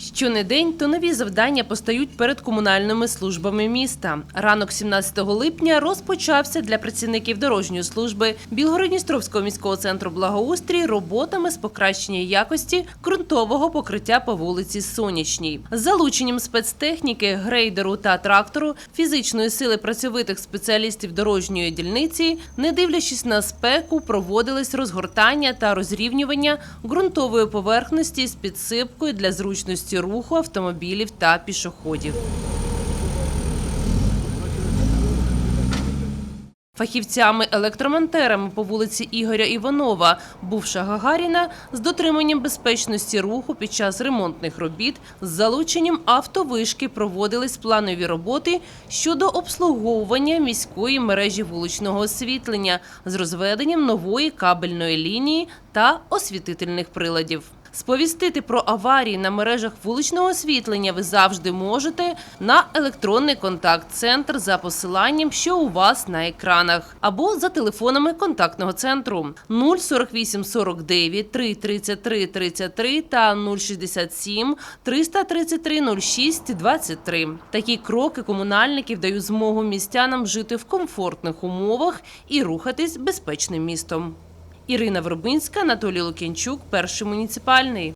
Щонедень то нові завдання постають перед комунальними службами міста. Ранок 17 липня розпочався для працівників дорожньої служби Білгородністровського міського центру благоустрій роботами з покращення якості ґрунтового покриття по вулиці Сонячній. Залученням спецтехніки, грейдеру та трактору, фізичної сили працьовитих спеціалістів дорожньої дільниці, не дивлячись на спеку, проводились розгортання та розрівнювання ґрунтової поверхності з підсипкою для зручності руху автомобілів та пішоходів. Фахівцями-електромонтерами по вулиці Ігоря Іванова, бувша Гагаріна, з дотриманням безпечності руху під час ремонтних робіт з залученням автовишки проводились планові роботи щодо обслуговування міської мережі вуличного освітлення з розведенням нової кабельної лінії та освітительних приладів. Сповістити про аварії на мережах вуличного освітлення ви завжди можете на електронний контакт-центр за посиланням, що у вас на екранах, або за телефонами контактного центру 048 49 333 33 та 067 333 06 23. Такі кроки комунальників дають змогу містянам жити в комфортних умовах і рухатись безпечним містом. Ірина Вербинська, Анатолій Лук'янчук, перший муніципальний.